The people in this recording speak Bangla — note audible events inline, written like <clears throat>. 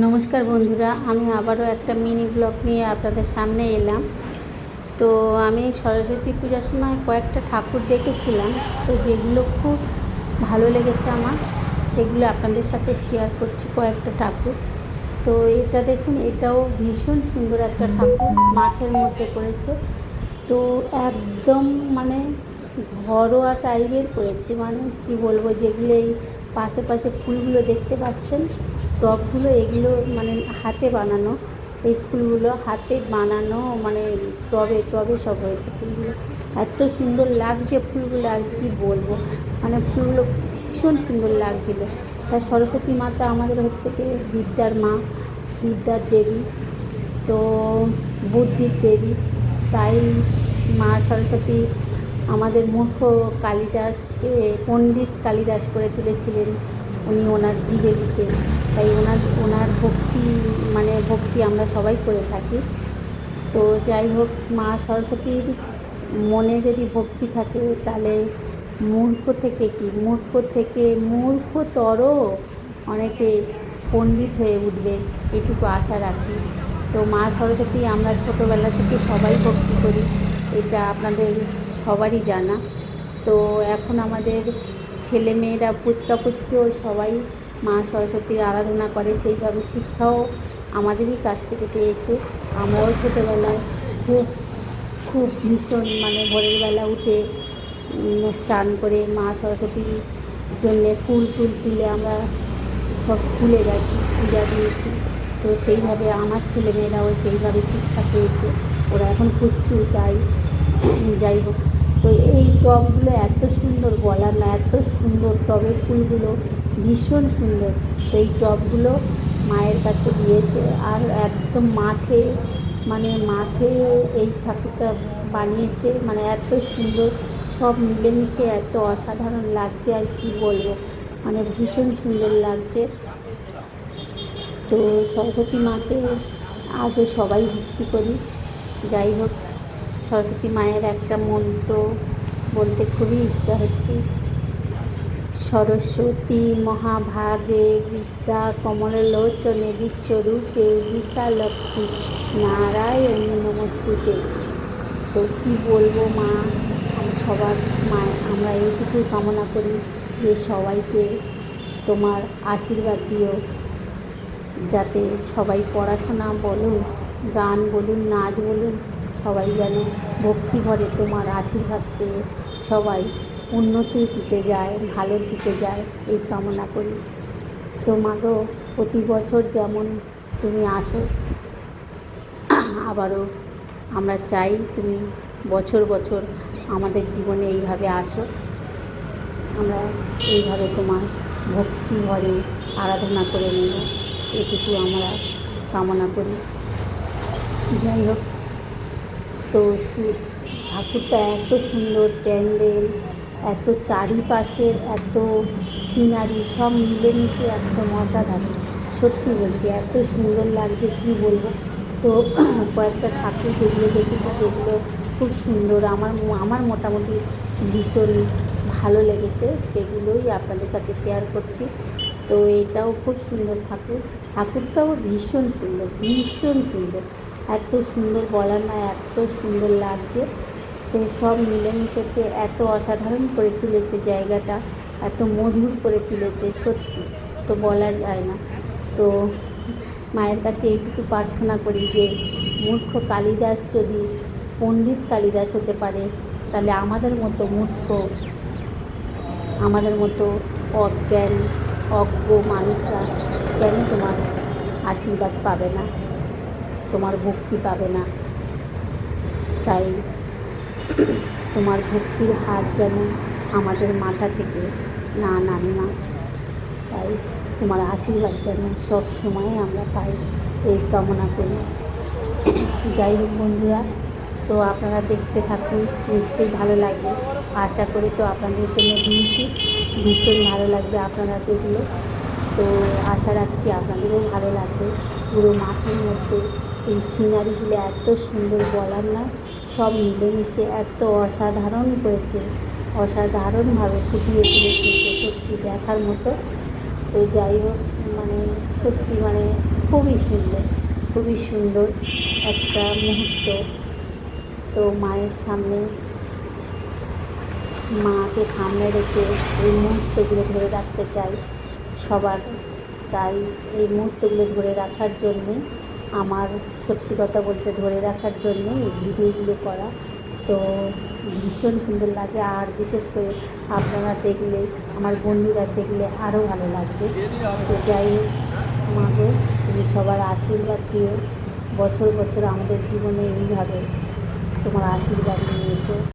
নমস্কার বন্ধুরা, আমি আবারও একটা মিনি ব্লগ নিয়ে আপনাদের সামনে এলাম। তো আমি সরস্বতী পূজার সময় কয়েকটা ঠাকুর দেখেছিলাম, তো যেগুলো খুব ভালো লেগেছে আমার, সেগুলো আপনাদের সাথে শেয়ার করছি কয়েকটা ঠাকুর। তো এটা দেখুন, এটাও ভীষণ সুন্দর একটা ঠাকুর, মাঠের মধ্যে করেছে তো একদম মানে ঘরোয়া টাইপের করেছে মানে কি বলব, যেগুলো এই পাশে পাশে ফুলগুলো দেখতে পাচ্ছেন। টবগুলো এগুলো মানে হাতে বানানো। এই ফুলগুলো হাতে বানানো মানে টবে টবে সব হয়েছে ফুলগুলো। এত সুন্দর লাগছে ফুলগুলো আর কি বলব। মানে ফুলগুলো ভীষণ সুন্দর লাগছিল। তা সরস্বতী মাতা আমাদের হচ্ছে কি বিদ্যার মা, বিদ্যার দেবী, তো বুদ্ধির দেবী। তাই মা সরস্বতী আমাদের মূর্খ কালিদাসকে, পণ্ডিত কালিদাস করে তুলেছিলেন উনি ওনার জীবেলিতে তাই ওনার ওনার ভক্তি মানে ভক্তি আমরা সবাই করে থাকি। তো যাই হোক, মা সরস্বতীর মনে যদি ভক্তি থাকে, তাহলে মূর্খ থেকে কি? মূর্খ থেকে মূর্খতর অনেকে পণ্ডিত হয়ে উঠবে, এটুকু আশা রাখি। তো মা সরস্বতী, আমরা ছোটোবেলা থেকে সবাই ভক্তি করি। এটা আপনাদের সবারই জানা। তো এখন আমাদের ছেলে মেয়েরা পুচকা পুচকিও সবাই মা সরস্বতীর আরাধনা করে, সেইভাবে শিক্ষাও আমাদেরই কাছ থেকে পেয়েছে। আমরাও ছোটোবেলায় খুব খুব ভীষণ মানে ভোরের বেলা উঠে স্নান করে মা সরস্বতীর জন্যে ফুল টুল তুলে আমরা সব স্কুলে গেছি, পূজা দিয়েছি। তো সেইভাবে আমার ছেলেমেয়েরাও সেইভাবে শিক্ষা পেয়েছে। ওরা এখন পুচকু তাই যাই হোক। তো এই টবগুলো এত সুন্দর বলার না এত সুন্দর, টবের ফুলগুলো ভীষণ সুন্দর। তো এই টবগুলো মায়ের কাছে দিয়েছে আর একদম মাঠে মানে মাঠে এই ঠাকুরটা বানিয়েছে। মানে এত সুন্দর, সব মিলেমিশে এত অসাধারণ লাগছে আর কি বলব। মানে ভীষণ সুন্দর লাগছে। তো সরস্বতী মাকে আজও সবাই ভক্তি করি। যাই হোক সরস্বতী মায়ের একটা মন্ত্র বলতে খুবই ইচ্ছা হচ্ছে। সরস্বতী মহাভাগে বিদ্যা কমললোচনে বিশ্বরূপে বিশালক্ষ্মী নারায়ণী নমস্তুতে। তো কী বলব মা, আমি সবার মা আমরা এইটুকু কামনা করি যে সবাইকে তোমার আশীর্বাদ দিও, যাতে সবাই পড়াশোনা বলুন, গান বলুন, নাচ বলুন সবাই যেন ভক্তি ভরে তোমার আশীর্বাদ পেয়ে সবাই উন্নতির দিকে যায়, ভালোর দিকে যায়, এই কামনা করি। তো মাগো প্রতি বছর যেমন তুমি আসো, আবারও আমরা চাই তুমি বছর বছর আমাদের জীবনে এইভাবে আসো। আমরা এইভাবে তোমার ভক্তি ভরে আরাধনা করে নেব, এটুকু আমরা কামনা করি। যাই হোক তো ঠাকুরটা এত সুন্দর প্যান্ডেল, এত চারিপাশের এত সিনারি, সব মিলেমিশে একদম অসাধারণ। সত্যি বলছি, এত সুন্দর লাগছে, কি বলব? তো <clears throat> কয়েকটা ঠাকুর যেগুলো দেখেছি যেগুলো খুব সুন্দর, আমার আমার মোটামুটি ভীষণ ভালো লেগেছে, সেগুলোই আপনাদের সাথে শেয়ার করছি। তো এটাও খুব সুন্দর ঠাকুর, ঠাকুরটাও ভীষণ সুন্দর ভীষণ সুন্দর। এত সুন্দর বলার না, এত সুন্দর লাগছে। তো সব মিলেমিশেতে এত অসাধারণ করে তুলেছে জায়গাটা, এত মধুর করে তুলেছে, সত্যি। তো বলা যায় না। তো মায়ের কাছে এইটুকু প্রার্থনা করি যে, মূর্খ কালিদাস যদি পণ্ডিত কালিদাস হতে পারে, তাহলে আমাদের মতো মূর্খ, আমাদের মতো অজ্ঞান, অজ্ঞ মানুষরা কেন তোমার আশীর্বাদ পাবে না? তোমার ভক্তি পাবে না। তাই তোমার ভক্তির হাত যেন আমাদের মাথা থেকে না নামে না। তাই তোমার আশীর্বাদ যেন সব সময় আমরা পাই এই কামনা করি। যাই হোক বন্ধুরা, তো আপনারা দেখতে থাকুন, নিশ্চয়ই ভালো লাগবে। আশা করি তো আপনাদের জন্য দিয়েছি, ভীষণ ভালো লাগবে আপনারা দেখলে। তো আশা রাখছি আপনাদেরও ভালো লাগবে। পুরো মাঠের মধ্যে এই সিনারিগুলো এত সুন্দর বলার না। সব মিলেমিশে এত অসাধারণ করেছে অসাধারণভাবে ফুটিয়ে তুলেছে সে সত্যি দেখার মতো। তো যাই হোক মানে সত্যি মানে খুবই সুন্দর খুবই সুন্দর একটা মুহূর্ত। তো মায়ের সামনে, মাকে সামনে রেখে এই মুহূর্তগুলো ধরে রাখতে চাই সবার। তাই এই মুহূর্তগুলো ধরে রাখার জন্যে আমার সত্যি কথা বলতে ধরে রাখার জন্য এই ভিডিওগুলো করা। তো ভীষণ সুন্দর লাগে আর বিশেষ করে আপনারা দেখলে, আমার বন্ধুরা দেখলে আরও ভালো লাগবে। তো যাই হোক মাকে তুমি সবার আশীর্বাদ দিও। বছর বছর আমাদের জীবনে এইভাবে তোমার আশীর্বাদ নিয়ে এসো।